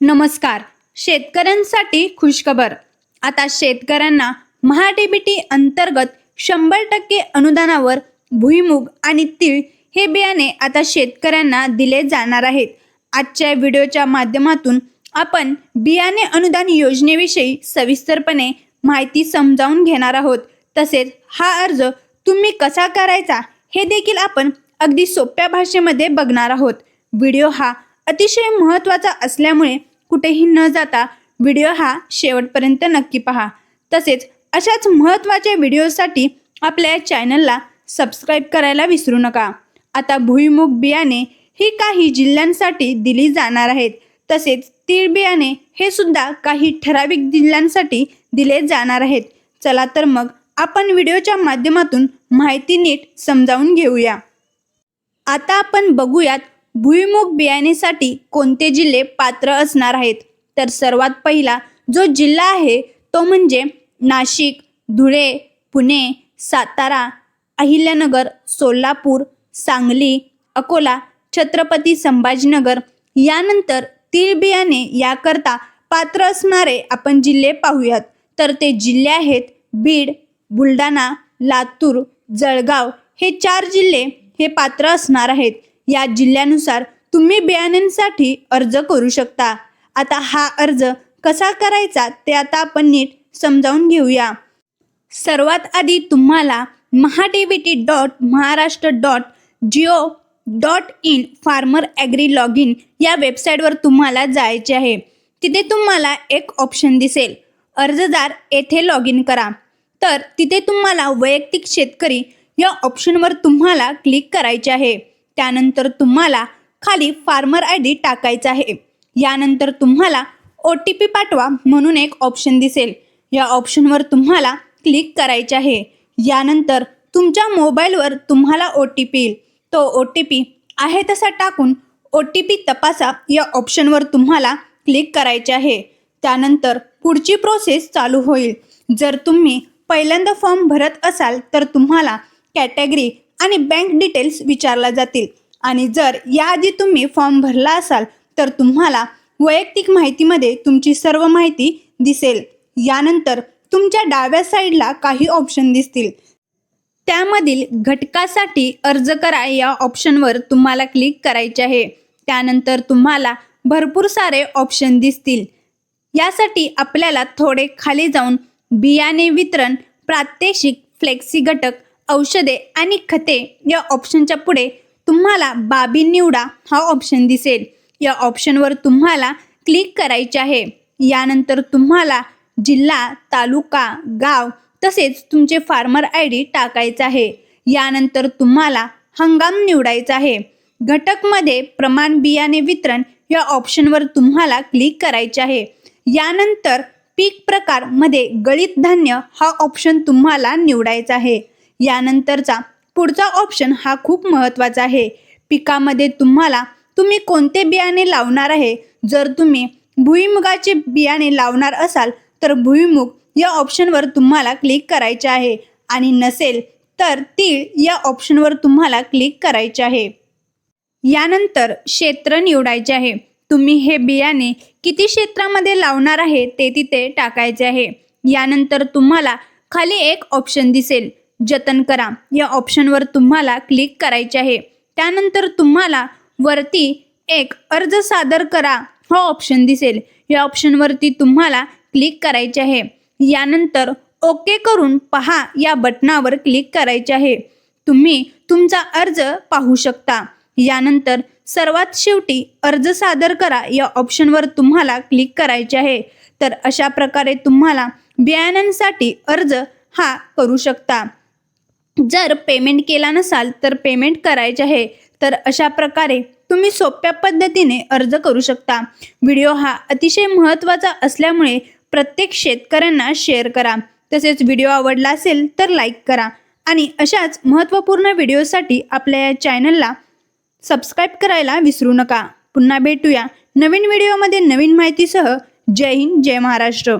नमस्कार. शेतकऱ्यांसाठी खुशखबर. आता शेतकऱ्यांना महाडीबीटी अंतर्गत शंभर टक्के अनुदानावर भुईमुग आणि तीळ हे बियाणे आता शेतकऱ्यांना दिले जाणार आहेत. आजच्या व्हिडिओच्या माध्यमातून आपण बियाणे अनुदान योजनेविषयी सविस्तरपणे माहिती समजावून घेणार आहोत. तसेच हा अर्ज तुम्ही कसा करायचा हे देखील आपण अगदी सोप्या भाषेमध्ये बघणार आहोत. व्हिडिओ हा अतिशय महत्त्वाचा असल्यामुळे कुठेही न जाता व्हिडिओ हा शेवटपर्यंत नक्की पहा. तसेच अशाच महत्त्वाच्या व्हिडिओसाठी आपल्या चॅनलला सबस्क्राईब करायला विसरू नका. आता भुईमुग बियाणे ही काही जिल्ह्यांसाठी दिली जाणार आहेत. तसेच तीळ बियाणे हे सुद्धा काही ठराविक जिल्ह्यांसाठी दिले जाणार आहेत. चला तर मग आपण व्हिडिओच्या माध्यमातून माहिती नीट समजावून घेऊया. आता आपण बघूयात भुईमुग बियाणेसाठी कोणते जिल्हे पात्र असणार आहेत? तर सर्वात पहिला जो जिल्हा आहे तो म्हणजे नाशिक धुळे पुणे सातारा अहिल्यानगर सोलापूर सांगली अकोला छत्रपती संभाजीनगर. यानंतर तीळ बियाणे याकरता पात्र असणारे आपण जिल्हे पाहूयात. तर ते जिल्हे आहेत बीड बुलढाणा लातूर जळगाव. हे चार जिल्हे हे पात्र असणार आहेत. या जिल्ह्यानुसार तुम्ही बियाण्यांसाठी अर्ज करू शकता. आता हा अर्ज कसा करायचा ते आता आपण नीट समजावून घेऊया. सर्वात आधी तुम्हाला MahaDBT dot Maharashtra dot gov dot in farmer agri log in या वेबसाईटवर तुम्हाला जायचे आहे. तिथे तुम्हाला एक ऑप्शन दिसेल. अर्जदार येथे लॉग इन करा. तर तिथे तुम्हाला वैयक्तिक शेतकरी या ऑप्शनवर तुम्हाला क्लिक करायचे आहे. त्यानंतर तुम्हाला खाली फार्मर आय डी टाकायचा आहे. यानंतर तुम्हाला ओ टी पी पाठवा म्हणून एक ऑप्शन दिसेल. या ऑप्शनवर तुम्हाला क्लिक करायचे आहे. यानंतर तुमच्या मोबाईलवर तुम्हाला ओ टी पी येईल. तो ओ टी पी आहे तसा टाकून ओ टी पी तपासा. या ऑप्शनवर तुम्हाला क्लिक करायचे आहे. त्यानंतर पुढची प्रोसेस चालू होईल. जर तुम्ही पहिल्यांदा फॉर्म भरत असाल तर तुम्हाला कॅटेगरी आणि बँक डिटेल्स विचारल्या जातील. आणि जर याआधी तुम्ही फॉर्म भरला असाल तर तुम्हाला वैयक्तिक माहितीमध्ये तुमची सर्व माहिती दिसेल. यानंतर तुमच्या डाव्या साईडला काही ऑप्शन दिसतील. त्यामधील घटकासाठी अर्ज करा या ऑप्शनवर तुम्हाला क्लिक करायचे आहे. त्यानंतर तुम्हाला भरपूर सारे ऑप्शन दिसतील. यासाठी आपल्याला थोडे खाली जाऊन बियाणे वितरण प्रात्यक्षिक फ्लेक्सी घटक औषधे आणि खते या ऑप्शनच्या पुढे तुम्हाला बाबी निवडा हा ऑप्शन दिसेल. या ऑप्शनवर तुम्हाला क्लिक करायचे आहे. यानंतर तुम्हाला जिल्हा तालुका गाव तसेच तुमचे फार्मर आय डी टाकायचा आहे. यानंतर तुम्हाला हंगाम निवडायचा आहे. घटकमध्ये प्रमाण बियाणे वितरण या ऑप्शनवर तुम्हाला क्लिक करायचे आहे. यानंतर पीक प्रकारमध्ये गळित गळीत धान्य हा ऑप्शन तुम्हाला निवडायचा आहे. यानंतरचा पुढचा ऑप्शन हा खूप महत्त्वाचा आहे. पिकामध्ये तुम्हाला तुम्ही कोणते बियाणे लावणार आहे? जर तुम्ही भुईमुगाचे बियाणे लावणार असाल तर भुईमुग या ऑप्शनवर तुम्हाला क्लिक करायचे आहे. आणि नसेल तर तीळ या ऑप्शनवर तुम्हाला क्लिक करायचे आहे. यानंतर क्षेत्र निवडायचे आहे. तुम्ही हे बियाणे किती क्षेत्रामध्ये लावणार आहे ते तिथे टाकायचे आहे. यानंतर तुम्हाला खाली एक ऑप्शन दिसेल. जतन करा. या ऑप्शनवर तुम्हाला क्लिक करायचे आहे. त्यानंतर तुम्हाला वरती एक अर्ज सादर करा. हा ऑप्शन दिसेल. या ऑप्शनवरती तुम्हाला क्लिक करायचे आहे. यानंतर ओके करून पहा या बटनावर क्लिक करायचे आहे. तुम्ही तुमचा अर्ज पाहू शकता. यानंतर सर्वात शेवटी अर्ज सादर करा. या ऑप्शनवर तुम्हाला क्लिक करायचे आहे. तर अशा प्रकारे तुम्हाला बियाण्यांसाठी अर्ज हा करू शकता. जर पेमेंट केला नसाल तर पेमेंट करायचे आहे तर अशा प्रकारे तुम्ही सोप्या पद्धतीने अर्ज करू शकता. व्हिडिओ हा अतिशय महत्त्वाचा असल्यामुळे प्रत्येक शेतकऱ्यांना शेअर करा. तसेच व्हिडिओ आवडला असेल तर लाईक करा. आणि अशाच महत्त्वपूर्ण व्हिडिओसाठी आपल्या या चॅनलला सबस्क्राईब करायला विसरू नका. पुन्हा भेटूया नवीन व्हिडिओमध्ये नवीन माहितीसह. जय हिंद जय महाराष्ट्र.